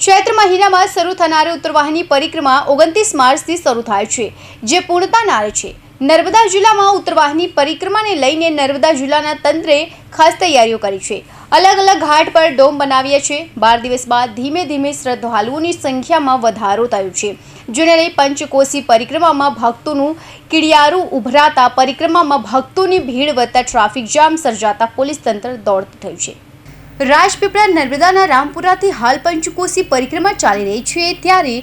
ચૈત્ર મહિનામાં શરૂ થનારી ઉત્તરવાહિની પરિક્રમા ઓગણત્રીસ માર્ચથી શરૂ થાય છે, જે પૂર્ણતા નારે છે. નર્મદા જિલ્લામાં ઉત્તરવાહિની પરિક્રમાને લઈને નર્મદા જિલ્લાના તંત્રે ખાસ તૈયારીઓ કરી છે. અલગ અલગ ઘાટ પર ડોમ બનાવ્યા છે. બાર દિવસ બાદ ધીમે ધીમે શ્રદ્ધાળુઓની સંખ્યામાં વધારો થયો છે. જેને લઈ પંચકોશી પરિક્રમામાં ભક્તોનું કિડિયારું ઉભરાતા પરિક્રમામાં ભક્તોની ભીડ વધતા ટ્રાફિક જામ સર્જાતા પોલીસ તંત્ર દોડતું થયું છે. રાજપીપળા નર્મદાના રામપુરાથી હાલ પંચકોશી પરિક્રમા ચાલી રહી છે. ત્યારે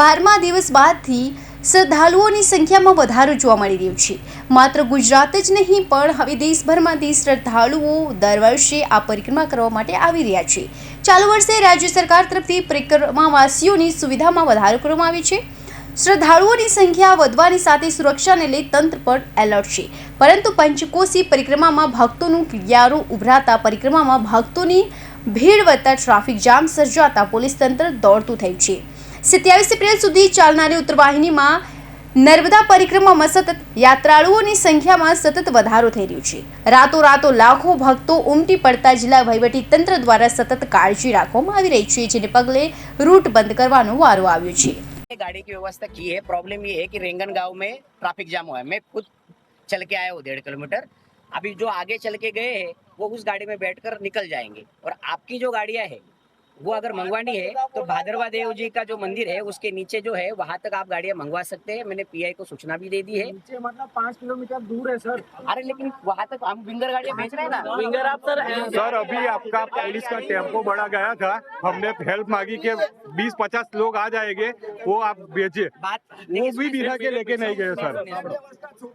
બારમા દિવસ બાદથી શ્રદ્ધાળુઓની સંખ્યામાં વધારો જોવા મળી રહ્યો છે. માત્ર ગુજરાત જ નહીં, પણ હવે દેશભરમાંથી શ્રદ્ધાળુઓ દર વર્ષે આ પરિક્રમા કરવા માટે આવી રહ્યા છે. ચાલુ વર્ષે રાજ્ય સરકાર તરફથી પરિક્રમાવાસીઓની સુવિધામાં વધારો કરવામાં આવ્યો છે. શ્રદ્ધાળુઓની સંખ્યા વધવાની સાથે સુરક્ષાને લઈ તંત્ર પર એલર્ટ છે. પરંતુ પંચકોશી પરિક્રમામાં ભક્તોનું કિડિયારું ઉભરાતા પરિક્રમામાં ભક્તોની ભીડ વધતા ટ્રાફિક જામ સર્જાતા પોલીસ તંત્ર દોડતું થયું છે. સત્યાવીસ એપ્રિલ સુધી ચાલનારી ઉત્તરવાહિનીમાં નર્મદા પરિક્રમામાં સતત યાત્રાળુઓની સંખ્યામાં સતત વધારો થઈ રહ્યો છે. રાતોરાતો લાખો ભક્તો ઉમટી પડતા જિલ્લા તંત્ર દ્વારા સતત કાળજી રાખવામાં આવી રહી છે, જેને પગલે રૂટ બંધ કરવાનો વારો આવ્યો છે. गाड़ी की व्यवस्था की है। प्रॉब्लम ये है कि रेंगन गाँव में ट्रैफ़िक जाम हुआ है। मैं खुद चल के आया हूँ डेढ़ किलोमीटर। अभी जो आगे चल के गए हैं, वो उस गाड़ी में बैठकर निकल जाएँगे। और आपकी जो गाड़ियाँ है वो अगर मंगवानी है तो भादरवा देव जी का जो मंदिर है उसके नीचे जो है वहाँ तक आप गाड़ियाँ मंगवा सकते हैं मैंने पीआई को सूचना भी दे दी है नीचे मतलब पाँच किलोमीटर दूर है सर अरे लेकिन वहाँ तक हम विंगर गाड़ियाँ भेज रहे हैं ना फिंगर आप सर सर अभी आपका पुलिस का टेंपो बड़ा गया था हमने हेल्प मांगी कि 20-50 लोग आ जाएँगे वो आप भेजिए बात वो भी बिना के लेके नहीं गए सर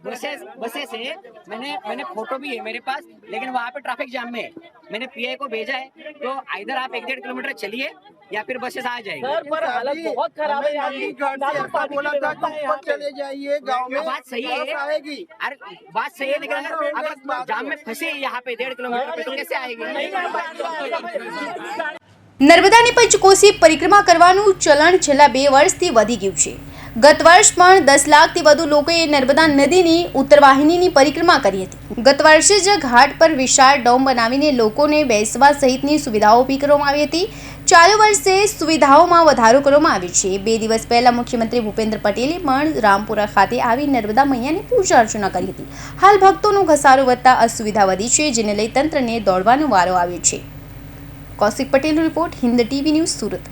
बसेस बसेस है मैंने मैंने फ़ोटो भी है मेरे पास लेकिन वहाँ पे ट्रैफ़िक जाम में है मैंने पीआई को भेजा है तो इधर आप एक डेढ़ किलोमीटर चलिए या फिर बसेस आ जाएंगे सर पर हालत बहुत खराब है यहाँ की ऐसा बोला था कि ऊपर चले जाइए गांव में बात सही है। बस आएगी अरे बात सही है लेकिन अगर अगर जाम में फंसे यहाँ पे डेढ़ किलोमीटर पे तो कैसे आएगी નર્મદાની પંચકોશી પરિક્રમા કરવાનું ચલણ છેલ્લા બે વર્ષથી વધી ગયું છે ગત વર્ષ પણ દસ લાખથી વધુ લોકોએ નર્મદા નદીની ઉત્તરવાહિનીની પરિક્રમા કરી હતી. ગત વર્ષે જ ઘાટ પર વિશાળ ડોમ બનાવીને લોકોને બેસવા સહિતની સુવિધાઓ ઊભી કરવામાં આવી હતી. ચાલુ વર્ષે સુવિધાઓમાં વધારો કરવામાં આવ્યો છે. બે દિવસ પહેલા મુખ્યમંત્રી ભૂપેન્દ્ર પટેલે પણ રામપુરા ખાતે આવી નર્મદા મૈયાની પૂજા અર્ચના કરી હતી. હાલ ભક્તોનો ઘસારો વધતા અસુવિધા વધી છે, જેને લઈ તંત્રને દોડવાનો વારો આવ્યો છે. કૌશિક પટેલનો report Hind TV news Surat.